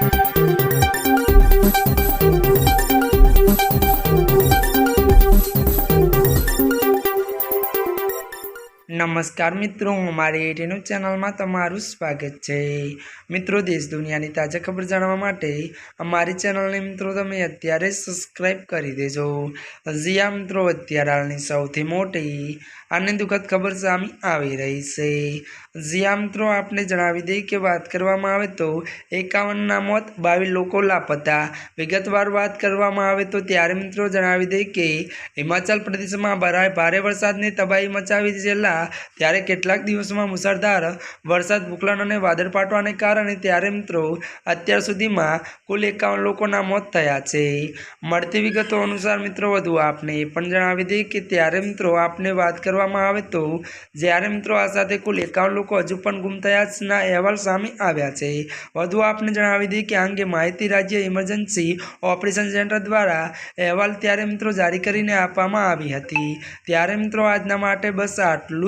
Thank you. નમસ્કાર મિત્રો, હું મારી એટીનું ચેનલમાં તમારું સ્વાગત છે. મિત્રો, દેશ દુનિયાની તાજા ખબર જાણવા માટે અમારી ચેનલને મિત્રો તમે અત્યારે સબસ્ક્રાઈબ કરી દેજો. હજી મિત્રો, અત્યારે હાલની સૌથી મોટી અને દુઃખદ ખબર સામે આવી રહી છે. હજી મિત્રો, આપને જણાવી દઈએ કે વાત કરવામાં આવે તો એકાવનના મોત બાવીસ લોકો લાપતા. વિગતવાર વાત કરવામાં આવે તો ત્યારે મિત્રો જણાવી દઈએ કે હિમાચલ પ્રદેશમાં ભરાય ભારે વરસાદની તબાહી મચાવી છેલ્લા ત્યારે કેટલાક દિવસોમાં મુસળધાર વરસાદ ભૂકલન અને વાદળ ફાટવાને કારણે ત્યારે મિત્રો અત્યાર સુધીમાં કુલ એકાવન લોકોના મોત થયા છે. મળતી વિગતો અનુસાર મિત્રો વધુ આપને એ પણ જણાવી દઈએ કે ત્યારે મિત્રો આપને વાત કરવામાં આવે તો જ્યારે મિત્રો આ સાથે કુલ એકાવન લોકો હજુ પણ ગુમ થયાના અહેવાલ સામે આવ્યા છે. વધુ આપને જણાવી દઈએ કે આ અંગે માહિતી રાજ્ય ઇમરજન્સી ઓપરેશન સેન્ટર દ્વારા અહેવાલ ત્યારે મિત્રો જારી કરીને આપવામાં આવી હતી. ત્યારે મિત્રો આજના માટે બસ આટલું